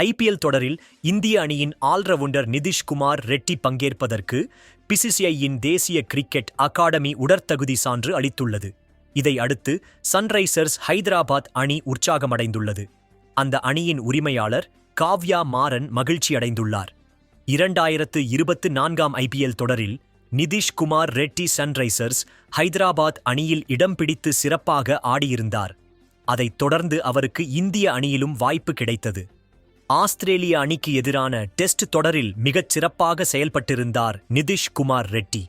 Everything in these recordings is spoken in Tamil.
ஐபிஎல் தொடரில் இந்திய அணியின் ஆல்ரவுண்டர் நிதிஷ்குமார் ரெட்டி பங்கேற்பதற்கு பிசிசிஐயின் தேசிய கிரிக்கெட் அகாடமி உடற்தகுதி சான்று அளித்துள்ளது. இதை அடுத்து சன்ரைசர்ஸ் ஹைதராபாத் அணி உற்சாகமடைந்துள்ளது. அந்த அணியின் உரிமையாளர் காவ்யா மாறன் மகிழ்ச்சியடைந்துள்ளார். இரண்டாயிரத்து இருபத்து நான்காம் ஐபிஎல் தொடரில் நிதிஷ்குமார் ரெட்டி சன்ரைசர்ஸ் ஹைதராபாத் அணியில் இடம் பிடித்து சிறப்பாக ஆடியிருந்தார். அதைத் தொடர்ந்து அவருக்கு இந்திய அணியிலும் வாய்ப்பு கிடைத்தது. ஆஸ்திரேலிய அணிக்கு எதிரான டெஸ்ட் தொடரில் மிகச் சிறப்பாக செயல்பட்டிருந்தார் நிதிஷ் குமார் ரெட்டி.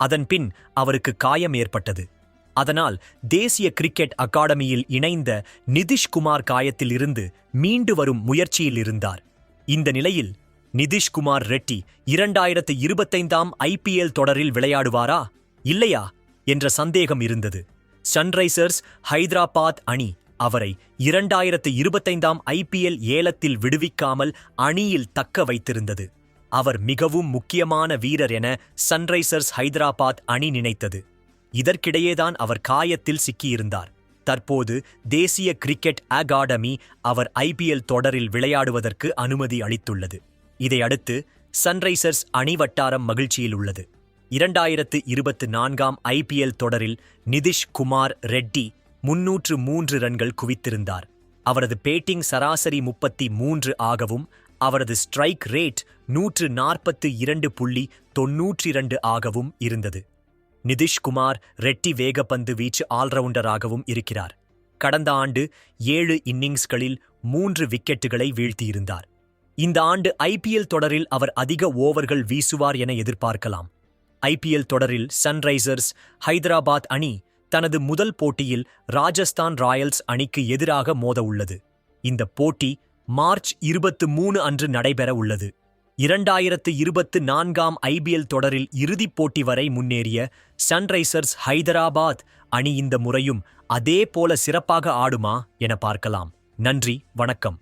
அதன்பின் அவருக்கு காயம் ஏற்பட்டது. அதனால் தேசிய கிரிக்கெட் அகாடமியில் இணைந்த நிதிஷ்குமார் காயத்தில் இருந்து மீண்டு வரும் முயற்சியில் இருந்தார். இந்த நிலையில் நிதிஷ்குமார் ரெட்டி இரண்டாயிரத்து இருபத்தைந்தாம் ஐபிஎல் தொடரில் விளையாடுவாரா? இல்லையா? என்ற சந்தேகம் இருந்தது. சன்ரைசர்ஸ் ஹைதராபாத் அணி அவரை இரண்டாயிரத்து இருபத்தைந்தாம் ஐபிஎல் ஏலத்தில் விடுவிக்காமல் அணியில் தக்க வைத்திருந்தது. அவர் மிகவும் முக்கியமான வீரர் என சன்ரைசர்ஸ் ஹைதராபாத் அணி நினைத்தது. இதற்கிடையேதான் அவர் காயத்தில் சிக்கியிருந்தார். தற்போது தேசிய கிரிக்கெட் அகாடமி அவர் ஐபிஎல் தொடரில் விளையாடுவதற்கு அனுமதி அளித்துள்ளது. இதையடுத்து சன்ரைசர்ஸ் அணி வட்டாரம் மகிழ்ச்சியில் உள்ளது. இரண்டாயிரத்து இருபத்து நான்காம் ஐபிஎல் தொடரில் நிதிஷ் குமார் ரெட்டி முன்னூற்று மூன்று ரன்கள் குவித்திருந்தார். அவரது பேட்டிங் சராசரி முப்பத்தி மூன்று ஆகவும் அவரது ஸ்ட்ரைக் ரேட் நூற்று நாற்பத்து இரண்டு புள்ளி தொன்னூற்றி இரண்டு ஆகவும் இருந்தது. நிதிஷ்குமார் ரெட்டி வேகப்பந்து வீச்சு ஆல்ரவுண்டராகவும் இருக்கிறார். கடந்த ஆண்டு ஏழு இன்னிங்ஸ்களில் மூன்று விக்கெட்டுகளை வீழ்த்தியிருந்தார். இந்த ஆண்டு ஐபிஎல் தொடரில் அவர் அதிக ஓவர்கள் வீசுவார் என எதிர்பார்க்கலாம். ஐபிஎல் தொடரில் சன்ரைசர்ஸ் ஹைதராபாத் அணி தனது முதல் போட்டியில் ராஜஸ்தான் ராயல்ஸ் அணிக்கு எதிராக மோத உள்ளது இந்த போட்டி மார்ச் இருபத்து மூணு அன்று நடைபெற உள்ளது. இரண்டாயிரத்து இருபத்து நான்காம் ஐபிஎல் தொடரில் இறுதிப் போட்டி வரை முன்னேறிய சன்ரைசர்ஸ் ஹைதராபாத் அணி இந்த முறையும் அதே போல சிறப்பாக ஆடுமா என பார்க்கலாம். நன்றி வணக்கம்.